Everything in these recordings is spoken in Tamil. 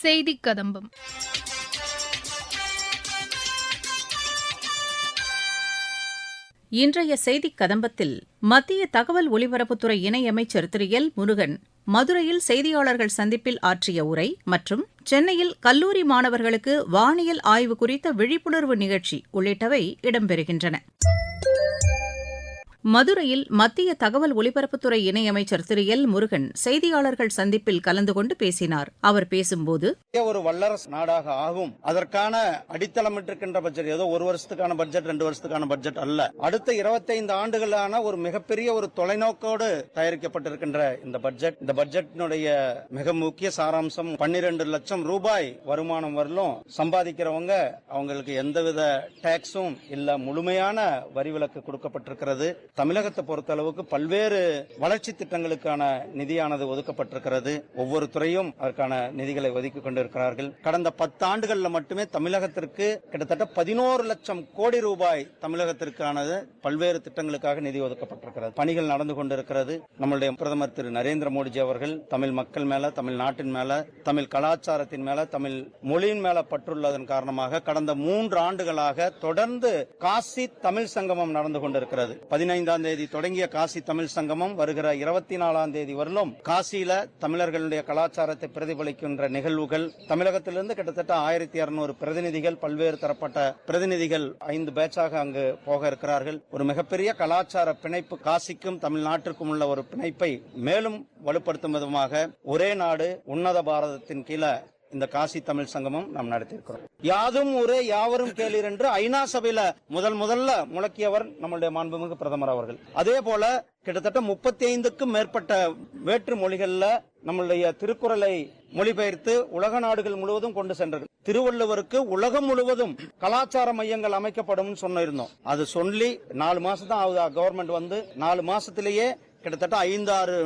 செய்தி கதம்பம் இன்றைய செய்திக் கதம்பத்தில் மத்திய தகவல் ஒலிபரப்புத்துறை இணையமைச்சர் திரு. எல். முருகன் மதுரையில் செய்தியாளர்கள் சந்திப்பில் ஆற்றிய உரை மற்றும் சென்னையில் கல்லூரி மாணவர்களுக்கு வானியல் ஆய்வு குறித்த விழிப்புணர்வு நிகழ்ச்சி உள்ளிட்டவை இடம்பெறுகின்றன. மதுரையில் மத்திய தகவல் ஒலிபரப்புத்துறை இணையமைச்சர் திரு. எல். முருகன் செய்தியாளர்கள் சந்திப்பில் கலந்து கொண்டு பேசினார். அவர் பேசும்போது ஒரு வல்லரசு நாடாக ஆகும். அதற்கான அடித்தளமிட்டிருக்கின்ற பட்ஜெட் ஏதோ ஒரு வருஷத்துக்கான பட்ஜெட் ரெண்டு வருஷத்துக்கான பட்ஜெட் அல்ல. அடுத்த 25 ஆண்டுகளான ஒரு மிகப்பெரிய ஒரு தொலைநோக்கோடு தயாரிக்கப்பட்டிருக்கின்ற இந்த பட்ஜெட் இந்த பட்ஜெட்டினுடைய மிக முக்கிய சாராம்சம் பன்னிரண்டு லட்சம் ரூபாய் வருமானம் வரலும் சம்பாதிக்கிறவங்க அவங்களுக்கு எந்தவித டாக்ஸும் இல்ல முழுமையான வரி விலக்கு கொடுக்கப்பட்டிருக்கிறது. தமிழகத்தை பொறுத்த அளவுக்கு பல்வேறு வளர்ச்சி திட்டங்களுக்கான நிதியானது ஒதுக்கப்பட்டிருக்கிறது. ஒவ்வொரு துறையும் அதற்கான நிதிகளை ஒதுக்கி கொண்டிருக்கிறார்கள். கடந்த பத்து மட்டுமே தமிழகத்திற்கு கிட்டத்தட்ட பதினோரு லட்சம் கோடி ரூபாய் தமிழகத்திற்கானது பல்வேறு திட்டங்களுக்காக நிதி ஒதுக்கப்பட்டிருக்கிறது. பணிகள் நடந்து கொண்டிருக்கிறது. நம்மளுடைய பிரதமர் திரு நரேந்திர மோடிஜி அவர்கள் தமிழ் மக்கள் மேல தமிழ் நாட்டின் மேல தமிழ் கலாச்சாரத்தின் மேல தமிழ் மொழியின் மேல பற்றுள்ளதன் காரணமாக கடந்த மூன்று ஆண்டுகளாக தொடர்ந்து காசி தமிழ் சங்கமம் நடந்து கொண்டிருக்கிறது. பதினைந்து பதினைந்தாம் தேதி தொடங்கிய காசி தமிழ் சங்கமம் வருகிற இருபத்தி நாலாம் தேதி வரலும் காசியில தமிழர்களுடைய கலாச்சாரத்தை பிரதிபலிக்கின்ற நிகழ்வுகள் தமிழகத்திலிருந்து கிட்டத்தட்ட ஆயிரத்தி இருநூறு பிரதிநிதிகள் பல்வேறு தரப்பட்ட பிரதிநிதிகள் ஐந்து பேட்சாக அங்கு போக இருக்கிறார்கள். ஒரு மிகப்பெரிய கலாச்சார பிணைப்பு காசிக்கும் தமிழ்நாட்டிற்கும் உள்ள ஒரு பிணைப்பை மேலும் வலுப்படுத்தும் விதமாக ஒரே நாடு உன்னத பாரதத்தின் கீழே இந்த காசி தமிழ் சங்கமம் நாம் நடத்தியிருக்கிறோம். யாதும் ஊரே யாவரும் கேளீர் என்று ஐநா சபையில முதல் முதல்ல முழக்கியவர் நம்மளுடைய மாண்புமிகு பிரதமர் அவர்கள். அதே போல கிட்டத்தட்ட முப்பத்தி ஐந்துக்கும் மேற்பட்ட வேற்று மொழிகள்ல நம்மளுடைய திருக்குறளை மொழிபெயர்த்து உலக நாடுகள் முழுவதும் கொண்டு சென்றது திருவள்ளுவருக்கு உலகம் முழுவதும் கலாச்சார மையங்கள் அமைக்கப்படும் சொன்னிருந்தோம். அது சொல்லி நாலு மாசம் தான் ஆகுது. கவர்மெண்ட் வந்து நாலு மாசத்திலேயே கிட்டத்தட்ட ஐந்து ஆறு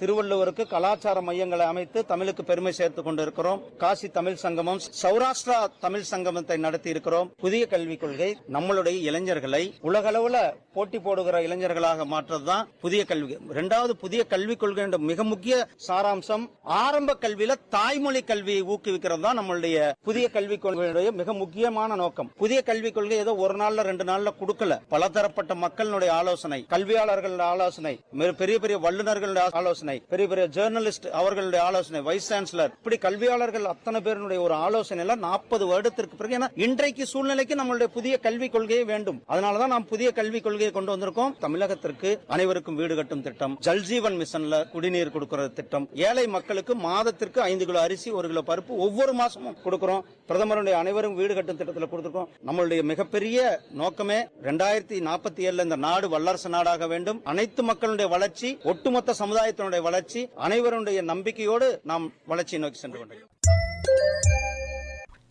திருவள்ளுவருக்கு கலாச்சார மையங்களை அமைத்து தமிழுக்கு பெருமை சேர்த்து கொண்டிருக்கிறோம். காசி தமிழ் சங்கமம் சௌராஷ்டிரா தமிழ் சங்கமத்தை நடத்தி இருக்கிறோம். புதிய கல்விக் கொள்கை நம்மளுடைய இளைஞர்களை உலகளவுல போட்டி போடுகிற இளைஞர்களாக மாற்றதுதான் புதிய கல்வி. இரண்டாவது புதிய கல்விக் கொள்கை என்ற மிக முக்கிய சாராம்சம் ஆரம்ப கல்வியில தாய்மொழி கல்வியை ஊக்குவிக்கிறது தான் நம்மளுடைய புதிய கல்விக் கொள்கையுடைய மிக முக்கியமான நோக்கம். புதிய கல்விக் கொள்கை ஏதோ ஒரு நாள்ல ரெண்டு நாள்ல கொடுக்கல. பலதரப்பட்ட மக்களுடைய ஆலோசனை கல்வியாளர்களுடைய ஆலோசனை பெரிய பெரிய வல்லுநர்களுடைய ஆலோசனை பெரிய பெரிய ஜேர்னலிஸ்ட் அவர்களுடைய ஆலோசனை வைஸ் சான்சலர் இப்படி கல்வியாளர்கள் அத்தனை பேருடைய ஒரு ஆலோசனை எல்லாம் நாற்பது வருடத்திற்கு பிறகு ஏன்னா இன்றைக்கு சூழ்நிலைக்கு நம்மளுடைய புதிய கல்விக் கொள்கையே வேண்டும். அதனாலதான் நாம் புதிய கல்விக் கொள்கையை கொண்டு வந்திருக்கோம். தமிழகத்திற்கு அனைவருக்கும் வீடு கட்டும் திட்டம் ஜல்ஜீவன் மிஷன்ல குடிநீர் கொடுக்கிற திட்டம். ஏழை மக்களுக்கு மாதத்திற்கு ஐந்து கிலோ அரிசி ஒரு கிலோ பருப்பு ஒவ்வொரு மாசமும் கொடுக்கிறோம். பிரதமருடைய அனைவரும் வீடு கட்டும் திட்டத்தில் கொடுத்திருக்கோம். நம்மளுடைய மிகப்பெரிய நோக்கமே ரெண்டாயிரத்தி நாற்பத்தி ஏழுல இந்த நாடு வல்லரசு நாடாக வேண்டும். அனைத்து மக்கள் மக்களுடைய வளர்ச்சி ஒட்டுமொத்த சமுதாயத்தினுடைய வளர்ச்சி அனைவருடைய நம்பிக்கையோடு நாம் வளர்ச்சியை நோக்கி சென்று கொண்டிருக்கிறோம்.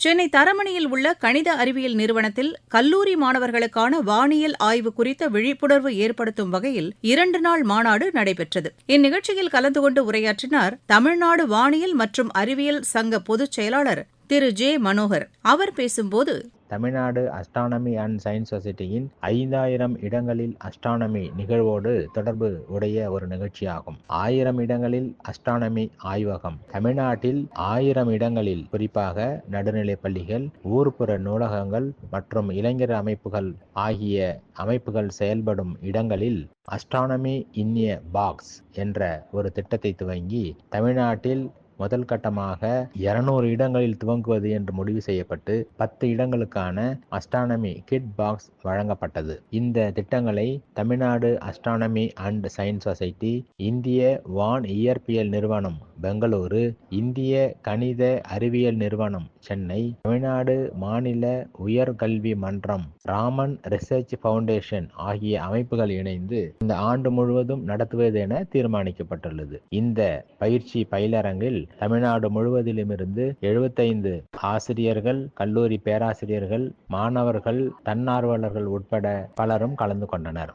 சென்னை தரமணியில் உள்ள கணித அறிவியல் நிறுவனத்தில் கல்லூரி மாணவர்களுக்கான வானியல் ஆய்வு குறித்த விழிப்புணர்வு ஏற்படுத்தும் வகையில் இரண்டு நாள் மாநாடு நடைபெற்றது. இந்நிகழ்ச்சியில் கலந்து கொண்டு உரையாற்றினார் தமிழ்நாடு வானியல் மற்றும் அறிவியல் சங்க பொதுச் செயலாளர் திரு ஜே மனோகர். அவர் பேசும்போது தமிழ்நாடு அஸ்ட்ரானமி அண்ட் சயின்ஸ் சொசைட்டியின் ஐந்தாயிரம் இடங்களில் அஸ்ட்ரானமி நிகழ்வோடு தொடர்பு உடைய ஒரு நிகழ்ச்சியாகும். ஆயிரம் இடங்களில் அஸ்ட்ரானமி ஆய்வகம். தமிழ்நாட்டில் ஆயிரம் இடங்களில் குறிப்பாக நடுநிலைப் பள்ளிகள் ஊர்ப்புற நூலகங்கள் மற்றும் இளைஞர் அமைப்புகள் ஆகிய அமைப்புகள் செயல்படும் இடங்களில் அஸ்ட்ரானமி இன்ய பாக்ஸ் என்ற ஒரு திட்டத்தை துவங்கி தமிழ்நாட்டில் முதல் கட்டமாக இருநூறு இடங்களில் துவங்குவது என்று முடிவு செய்யப்பட்டு பத்து இடங்களுக்கான அஸ்ட்ரானமி கிட் பாக்ஸ் வழங்கப்பட்டது. இந்த திட்டங்களை Tamil Nadu astronomy and science society இந்திய வான் இயற்பியல் நிறுவனம் பெங்களூரு இந்திய கணித அறிவியல் நிறுவனம் சென்னை தமிழ்நாடு மாநில உயர்கல்வி மன்றம் ராமன் ரிசர்ச் ஃபவுண்டேஷன் ஆகிய அமைப்புகள் இணைந்து இந்த ஆண்டு முழுவதும் நடத்துவது என தீர்மானிக்கப்பட்டுள்ளது. இந்த பயிற்சி பயிலரங்கில் தமிழ்நாடு முழுவதிலுமிருந்து எழுபத்தைந்து ஆசிரியர்கள் கல்லூரி பேராசிரியர்கள் மாணவர்கள் தன்னார்வலர்கள் உட்பட பலரும் கலந்து கொண்டனர்.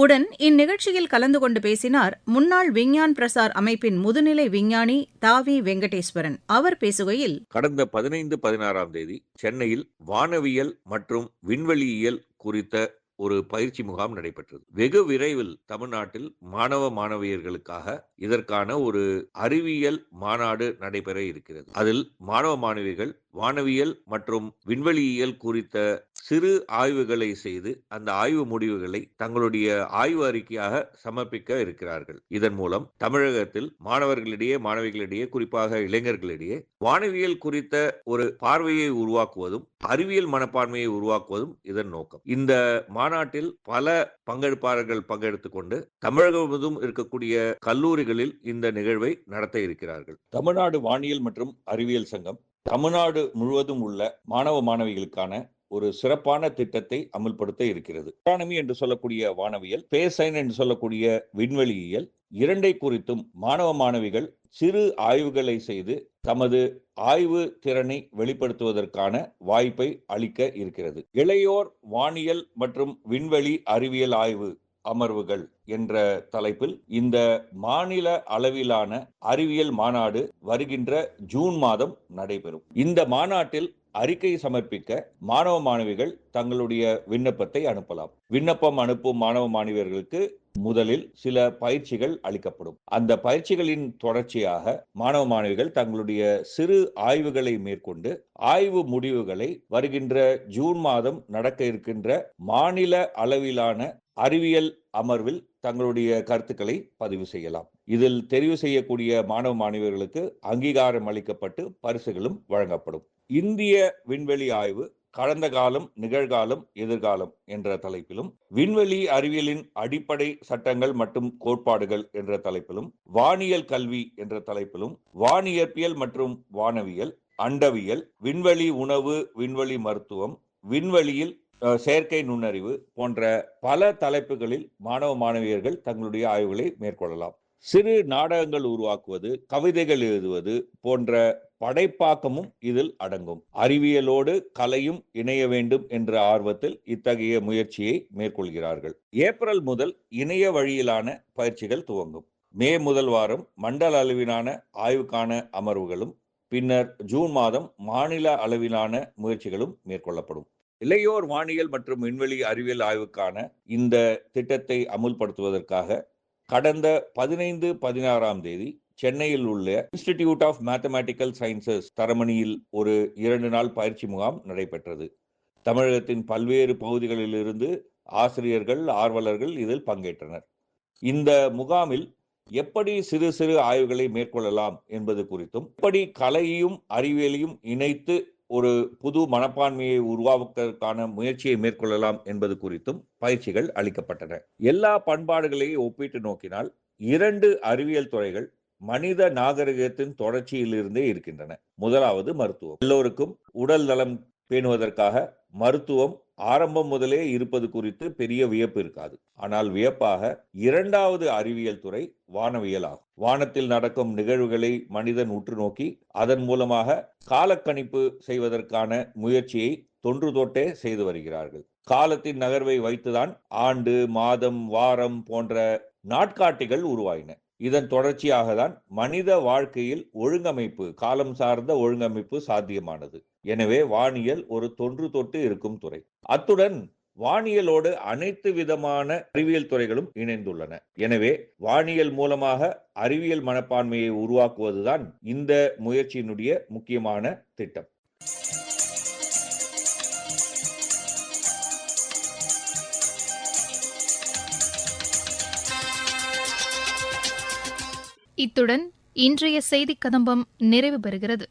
உடன் இந்நிகழ்ச்சியில் கலந்து கொண்டு பேசினார் முன்னாள் விஞ்ஞான் பிரசார் அமைப்பின் முதுநிலை விஞ்ஞானி தாவி வெங்கடேஸ்வரன். அவர் பேசுகையில் கடந்த பதினைந்து பதினாறாம் தேதி சென்னையில் வானவியல் மற்றும் விண்வெளியியல் குறித்த ஒரு பயிற்சி முகாம் நடைபெற்றது. வெகு விரைவில் தமிழ்நாட்டில் மாணவ மாணவியர்களுக்காக இதற்கான ஒரு அறிவியல் மாநாடு நடைபெற இருக்கிறது. அதில் மாணவ மாணவிகள் வானவியல் மற்றும் விண்வெளியியல் குறித்த சிறு ஆய்வுகளை செய்து அந்த ஆய்வு முடிவுகளை தங்களுடைய ஆய்வு அறிக்கையாக சமர்ப்பிக்க இருக்கிறார்கள். இதன் மூலம் தமிழகத்தில் மாணவர்களிடையே மாணவிகளிடையே குறிப்பாக இளைஞர்களிடையே வானவியல் குறித்த ஒரு பார்வையை உருவாக்குவதும் அறிவியல் மனப்பான்மையை உருவாக்குவதும் இதன் நோக்கம். இந்த மாநாட்டில் பல பங்கெடுப்பாளர்கள் பங்கெடுத்துக் கொண்டு தமிழகம் முழுவதும் இருக்கக்கூடிய கல்லூரிகளில் இந்த நிகழ்வை நடத்த இருக்கிறார்கள். தமிழ்நாடு வானியல் மற்றும் அறிவியல் சங்கம் தமிழ்நாடு முழுவதும் உள்ள மாணவ மாணவிகளுக்கான ஒரு சிறப்பான திட்டத்தை அமல்படுத்த இருக்கிறது. அட்டானமி என்று சொல்லக்கூடிய வானவியல் பேசைன் என்று சொல்லக்கூடிய விண்வெளியியல் இரண்டை குறித்தும் மாணவ மாணவிகள் சிறு ஆய்வுகளை செய்து தமது ஆய்வு திறனை வெளிப்படுத்துவதற்கான வாய்ப்பை அளிக்க இருக்கிறது. இளையோர் வானியல் மற்றும் விண்வெளி அறிவியல் ஆய்வு அமர்வுகள் என்ற தலைப்பில் இந்த மாநில அளவிலான அறிவியல் மாநாடு வருகின்ற ஜூன் மாதம் நடைபெறும். இந்த மாநாட்டில் அறிக்கை சமர்ப்பிக்க மாணவ மாணவிகள் தங்களுடைய விண்ணப்பத்தை அனுப்பலாம். விண்ணப்பம் அனுப்பும் மாணவ மாணவியர்களுக்கு முதலில் சில பயிற்சிகள் அளிக்கப்படும். அந்த பயிற்சிகளின் தொடர்ச்சியாக மாணவ மாணவிகள் தங்களுடைய சிறு ஆய்வுகளை மேற்கொண்டு ஆய்வு முடிவுகளை வருகின்ற ஜூன் மாதம் நடக்க இருக்கின்ற மாநில அளவிலான அறிவியல் அமர்வில் தங்களுடைய கருத்துக்களை பதிவு செய்யலாம். இதில் தெரிவு செய்யக்கூடிய மாணவ மாணவியர்களுக்கு அங்கீகாரம் அளிக்கப்பட்டு பரிசுகளும் வழங்கப்படும். இந்திய விண்வெளி ஆய்வு கடந்த காலம் நிகழ்காலம் எதிர்காலம் என்ற தலைப்பிலும் விண்வெளி அறிவியலின் அடிப்படை சட்டங்கள் மற்றும் கோட்பாடுகள் என்ற தலைப்பிலும் வானியல் கல்வி என்ற தலைப்பிலும் வானியற்பியல் மற்றும் வானவியல் அண்டவியல் விண்வெளி உணவு விண்வெளி மருத்துவம் விண்வெளியில் செயற்கை நுண்ணறிவு போன்ற பல தலைப்புகளில் மாணவ மாணவியர்கள் தங்களுடைய ஆய்வுகளை மேற்கொள்ளலாம். சிறு நாடகங்கள் உருவாக்குவது கவிதைகள் எழுதுவது போன்ற படைப்பாக்கமும் இதில் அடங்கும். அறிவியலோடு கலையும் இணைய வேண்டும் என்ற ஆர்வத்தில் இத்தகைய முயற்சியை மேற்கொள்கிறார்கள். ஏப்ரல் முதல் இணைய வழியிலான பயிற்சிகள் துவங்கும். மே முதல் வாரம் மண்டல அளவிலான ஆய்வுக்கான அமர்வுகளும் பின்னர் ஜூன் மாதம் மாநில அளவிலான முயற்சிகளும் மேற்கொள்ளப்படும். இளையோர் வானியல் மற்றும் விண்வெளி அறிவியல் ஆய்வுக்கான இந்த திட்டத்தை அமுல்படுத்துவதற்காக கடந்த பதினைந்து பதினாறாம் தேதி சென்னையில் உள்ள இன்ஸ்டிடியூட் ஆஃப் மேத்தமேட்டிக்கல் சயின்சஸ் தரமணியில் ஒரு இரண்டு நாள் பயிற்சி முகாம் நடைபெற்றது. தமிழகத்தின் பல்வேறு பகுதிகளிலிருந்து ஆசிரியர்கள் ஆர்வலர்கள் இதில் பங்கேற்றனர். இந்த முகாமில் எப்படி சிறு சிறு ஆய்வுகளை மேற்கொள்ளலாம் என்பது குறித்தும் எப்படி கலையையும் அறிவியலையும் இணைத்து ஒரு புது மனப்பான்மையை உருவாக்குவதற்கான முயற்சியை மேற்கொள்ளலாம் என்பது குறித்தும் பயிற்சிகள் அளிக்கப்பட்டன. எல்லா பண்பாடுகளையும் ஒப்பிட்டு நோக்கினால் இரண்டு அறிவியல் துறைகள் மனித நாகரிகத்தின் தொடர்ச்சியிலிருந்தே இருக்கின்றன. முதலாவது மருத்துவம். எல்லோருக்கும் உடல் நலம் பேணுவதற்காக மருத்துவம் ஆரம்பம் முதலே இருப்பது குறித்து பெரிய வியப்பு இருக்காது. ஆனால் வியப்பாக இரண்டாவது அறிவியல் துறை வானவியல் ஆகும். வானத்தில் நடக்கும் நிகழ்வுகளை மனிதன் உற்று நோக்கி அதன் மூலமாக காலக்கணிப்பு செய்வதற்கான முயற்சியை தொன்று தொட்டே செய்து வருகிறார்கள். காலத்தின் நகர்வை வைத்துதான் ஆண்டு மாதம் வாரம் போன்ற நாட்காட்டிகள் உருவாயின. இதன் தொடர்ச்சியாக தான் மனித வாழ்க்கையில் ஒழுங்கமைப்பு காலம் சார்ந்த ஒழுங்கமைப்பு சாத்தியமானது. எனவே வானியல் ஒரு தொன்று தொட்டு இருக்கும் துறை. அத்துடன் வானியலோடு அனைத்து விதமான அறிவியல் துறைகளும் இணைந்துள்ளன. எனவே வானியல் மூலமாக அறிவியல் மனப்பான்மையை உருவாக்குவதுதான் இந்த முயற்சியினுடைய முக்கியமான திட்டம். இத்துடன் இன்றைய செய்தி கதம்பம் நிறைவு பெறுகிறது.